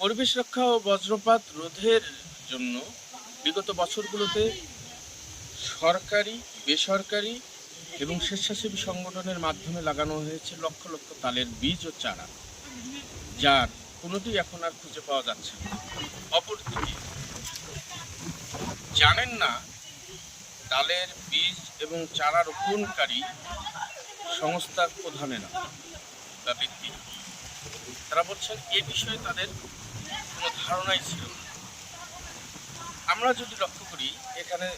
পরিবেশ রক্ষা ও বজ্রপাত রোধের জন্য বিগত বছরগুলোতে সরকারি, বেসরকারি এবং স্বেচ্ছাসেবী সংগঠনের মাধ্যমে লাগানো হয়েছে লক্ষ লক্ষ তালের বীজ ও চারা, যার কোনোটি এখন আর খুঁজে পাওয়া যাচ্ছে না। অপরদিকে, জানেন না তালের বীজ এবং চারা রোপণকারী সংস্থার প্রধানেরা বা ব্যক্তি তারা বলছেন এ বিষয়ে তাদের কোনো ধারণাই ছিল না। আমরা যদি লক্ষ্য করি, এখানে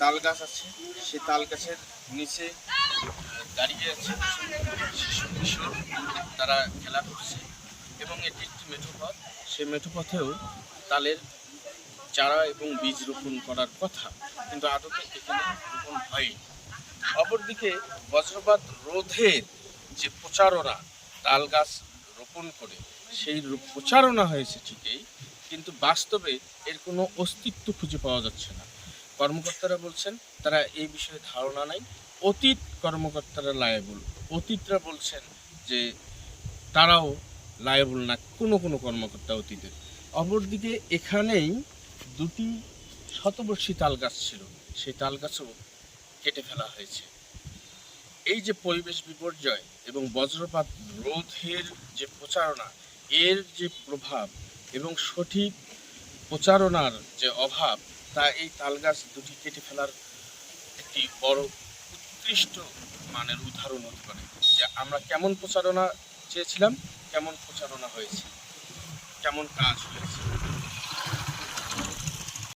তাল গাছ আছে, সে তাল গাছের নিচে দাঁড়িয়ে আছে শিশু কিশোর। তারা খেলা করছে এবং এটি একটি মেঠোপথ সে মেঠো পথেও তালের চারা এবং বীজ রোপণ করার কথা, কিন্তু আদতে এখানে রোপণ হয়নি। অপরদিকে বজ্রপাত রোধের যে প্রচারণা, তাল গাছ রোপণ করে সেই প্রচারণা হয়েছে ঠিকই, কিন্তু বাস্তবে এর কোনো অস্তিত্ব খুঁজে পাওয়া যাচ্ছে না। কর্মকর্তারা বলছেন, তারা এই বিষয়ে ধারণা নাই। অতীত কর্মকর্তারা লায়াবল। অতীতরা বলছেন যে তারাও লায়াবল না, কোনো কোনো কর্মকর্তা অতীতের। অপরদিকে এখানেই দুটি শতবর্ষী তাল গাছ ছিল। সেই তাল গাছও কেটে ফেলা হয়েছে। এই যে পরিবেশ বিপর্যয় এবং বজ্রপাত রোধের যে প্রচারণা, এর যে প্রভাব এবং সঠিক প্রচারণার যে অভাব, তা এই তালগাছ দুটি কেটে ফেলার একটি বড় উৎকৃষ্ট মানের উদাহরণ হতে পারে। যে আমরা কেমন প্রচারণা চেয়েছিলাম, কেমন প্রচারণা হয়েছে, কেমন কাজ হয়েছে।